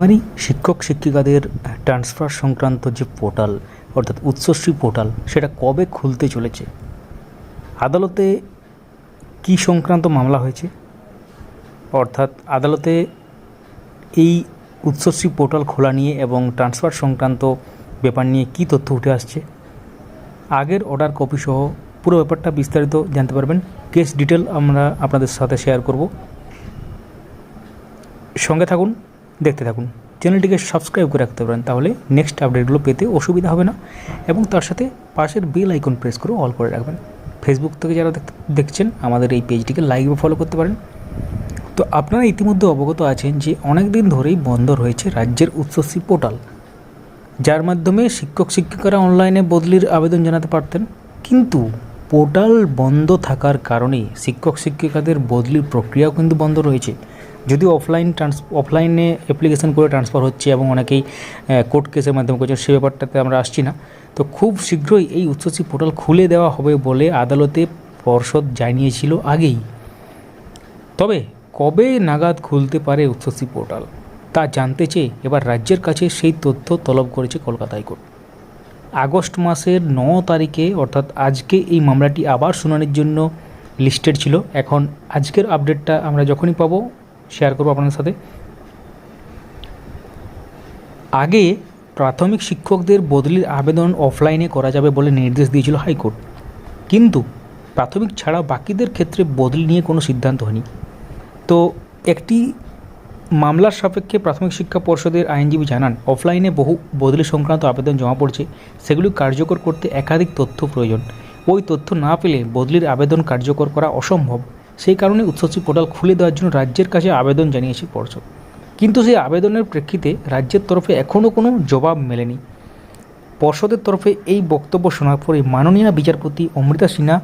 মানে শিক্ষক শিক্ষিকাদের ট্রান্সফার সংক্রান্ত যে পোর্টাল অর্থাৎ উচ্চশ্রী পোর্টাল সেটা কবে খুলতে চলেছে? আদালতে কি সংক্রান্ত মামলা হয়েছে? অর্থাৎ আদালতে এই উচ্চশ্রী পোর্টাল খোলা নিয়ে এবং ট্রান্সফার সংক্রান্ত ব্যাপার নিয়ে কী তথ্য উঠে আসছে? আগের অর্ডার কপি সহ পুরো ব্যাপারটা বিস্তারিত জানতে পারবেন। কেস ডিটেল আমরা আপনাদের সাথে শেয়ার করব। সঙ্গে থাকুন। দেখতে থাকুন। চ্যানেলটিকে সাবস্ক্রাইব করে রাখতে পারেন, তাহলে নেক্সট আপডেটগুলো পেতে অসুবিধা হবে না। এবং তার সাথে পাশের বেল আইকন প্রেস করে অল করে রাখবেন। ফেসবুক থেকে যারা দেখছেন, আমাদের এই পেজটিকে লাইক বা ফলো করতে পারেন। তো আপনারা ইতিমধ্যে অবগত আছেন যে অনেক দিন ধরেই বন্ধ রয়েছে রাজ্যের উচ্চশ্রী পোর্টাল। যার মাধ্যমে শিক্ষক, শিক্ষিকারা অনলাইনে বদলির আবেদন জানাতে পারতেন। কিন্তু পোর্টাল বন্ধ থাকার কারণে শিক্ষক, শিক্ষিকাদের বদলির প্রক্রিয়াও কিন্তু বন্ধ রয়েছে। যদিও অফলাইন ট্রান্স অফলাইনে অ্যাপ্লিকেশন করে ট্রান্সফার হচ্ছে এবং অনেকেই কোর্ট কেসের মাধ্যমে করছে, সে ব্যাপারটাতে আমরা আসছি না। তো খুব শীঘ্রই এই উচ্চশিক্ষা পোর্টাল খুলে দেওয়া হবে বলে আদালতে পর্ষদ জানিয়েছিল আগেই। তবে কবে নাগাদ খুলতে পারে উচ্চশ্রী পোর্টাল তা জানতে চেয়ে এবার রাজ্যের কাছে সেই তথ্য তলব করেছে কলকাতা হাইকোর্ট। আগস্ট মাসের ন তারিখে, অর্থাৎ আজকে এই মামলাটি আবার শুনানির জন্য লিস্টেড ছিল। এখন আজকের আপডেটটা আমরা যখনই পাবো শেয়ার করব আপনাদের সাথে। আগে প্রাথমিক শিক্ষকদের বদলির আবেদন অফলাইনে করা যাবে বলে নির্দেশ দিয়েছিল হাইকোর্ট। কিন্তু প্রাথমিক ছাড়া বাকিদের ক্ষেত্রে বদলি নিয়ে কোনো সিদ্ধান্ত হয়নি। তো একটি মামলার সাপেক্ষে প্রাথমিক শিক্ষা পর্ষদের আইনজীবী জানান অফলাইনে বহু বদলি সংক্রান্ত আবেদন জমা পড়ছে, সেগুলি কার্যকর করতে একাধিক তথ্য প্রয়োজন। ওই তথ্য না পেলে বদলির আবেদন কার্যকর করা অসম্ভব। সেই কারণে উচ্চশ্রী পোর্টাল খুলে দেওয়ার জন্য রাজ্যের কাছে আবেদন জানিয়েছে পর্ষদ। কিন্তু সেই আবেদনের প্রেক্ষিতে রাজ্যের তরফে এখনও কোনো জবাব মেলেনি। পর্ষদের তরফে এই বক্তব্য শোনার পরে মাননীয় বিচারপতি অমৃতা সিনহা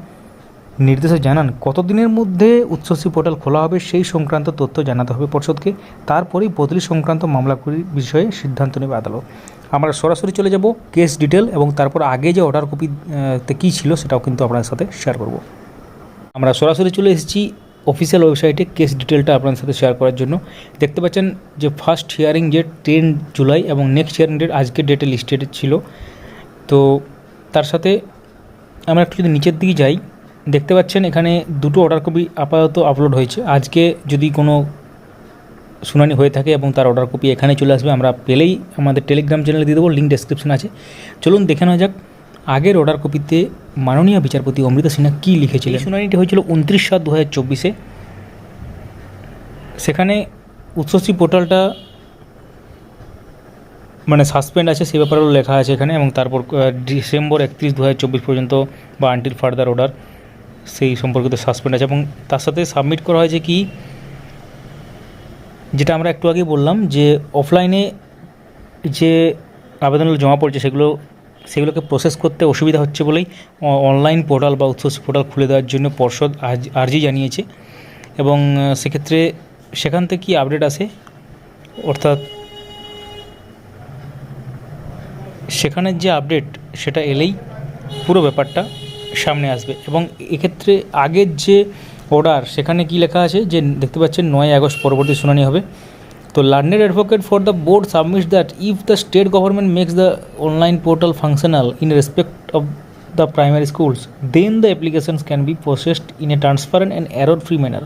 নির্দেশে জানান, কতদিনের মধ্যে উচ্চশ্রী পোর্টাল খোলা হবে সেই সংক্রান্ত তথ্য জানাতে হবে পর্ষদকে। তারপরেই বদলি সংক্রান্ত মামলাগুলির বিষয়ে সিদ্ধান্ত নেবে আদালত। আমরা সরাসরি চলে যাব, কেস ডিটেল এবং তারপর আগে যে অর্ডার কপিতে কী ছিল সেটাও কিন্তু আপনাদের সাথে শেয়ার করব। আমরা সরাসরি চলে এসেছি অফিসিয়াল ওয়েবসাইটে কেস ডিটেলটা আপনাদের সাথে শেয়ার করার জন্য। দেখতে পাচ্ছেন যে first hearing date ten July এবং নেক্সট হিয়ারিং ডেট আজকের ডেটে লিস্টেড ছিল। তো তার সাথে আমরা একটু যদি নিচের দিকে যাই, দেখতে পাচ্ছেন এখানে দুটো অর্ডার কপি আপাতত আপলোড হয়েছে। আজকে যদি কোনো শুনানি হয়ে থাকে এবং তার অর্ডার কপি এখানে চলে আসবে, আমরা পেলেই আমাদের টেলিগ্রাম চ্যানেলে দিয়ে দেবো লিঙ্ক ডেসক্রিপশন আছে। চলুন দেখে নেওয়া যাক আগের অর্ডার কপিতে মাননীয় বিচারপতি অমৃতা সিনহা কী লিখেছিলেন? শুনানিটি হয়েছিল উনত্রিশ সাত দু হাজার চব্বিশে। সেখানে উচ্চশ্রী পোর্টালটা মানে সাসপেন্ড আছে, সে ব্যাপারেও লেখা আছে এখানে এবং তারপর ডিসেম্বর একত্রিশ দু পর্যন্ত বা আনটিল ফার্দার অর্ডার সেই সম্পর্কিত সাসপেন্ড আছে এবং তার সাথে সাবমিট করা হয়েছে কি, যেটা আমরা একটু আগে বললাম যে অফলাইনে যে আবেদনগুলো জমা পড়ছে সেগুলো সেগুলোকে প্রসেস করতে অসুবিধা হচ্ছে বলেই অনলাইন পোর্টাল বা উচ্চশিক্ষা পোর্টাল খুলে দেওয়ার জন্য পর্ষদ আর্জি জানিয়েছে। এবং সেক্ষেত্রে সেখান থেকে কি আপডেট আসে? অর্থাৎ সেখানের যে আপডেট সেটা এলেই পুরো ব্যাপারটা সামনে আসবে। এবং এক্ষেত্রে আগের যে অর্ডার সেখানে কি লেখা আছে? যে দেখতে পাচ্ছেন নয় আগস্ট পরবর্তী শুনানি হবে। তো learned advocate for the board submits that if the state government makes the online portal functional in respect of the primary schools then the applications can be processed in a transparent and error free manner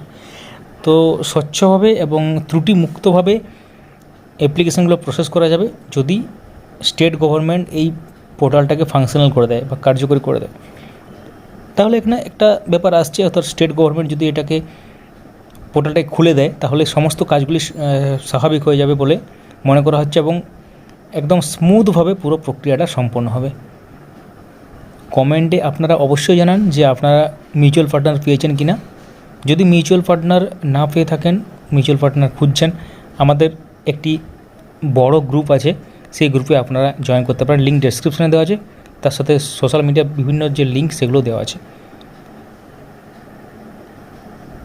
তো স্বচ্ছভাবে এবং ত্রুটিমুক্তভাবে অ্যাপ্লিকেশনগুলো process করা যাবে যদি state government এই পোর্টালটাকে functional করে দেয় বা কার্যকরী করে দেয়। তাহলে এখানে একটা ব্যাপার আসছে, অর্থাৎ স্টেট গভর্নমেন্ট যদি এটাকে পোর্টালটাকে খুলে দেয়, তাহলে সমস্ত কাজগুলি স্বাভাবিক হয়ে যাবে বলে মনে করা হচ্ছে এবং একদম স্মুথভাবে পুরো প্রক্রিয়াটা সম্পন্ন হবে। কমেন্টে আপনারা অবশ্যই জানান যে আপনারা মিউচুয়াল পার্টনার পেয়েছেন কি না যদি মিউচুয়াল পার্টনার না পেয়ে থাকেন, মিউচুয়াল পার্টনার খুঁজছেন, আমাদের একটি বড় গ্রুপ আছে, সেই গ্রুপে আপনারা জয়েন করতে পারেন। লিঙ্ক ডেসক্রিপশনে দেওয়া আছে। তার সাথে সোশ্যাল মিডিয়া বিভিন্ন যে লিঙ্ক সেগুলো দেওয়া আছে।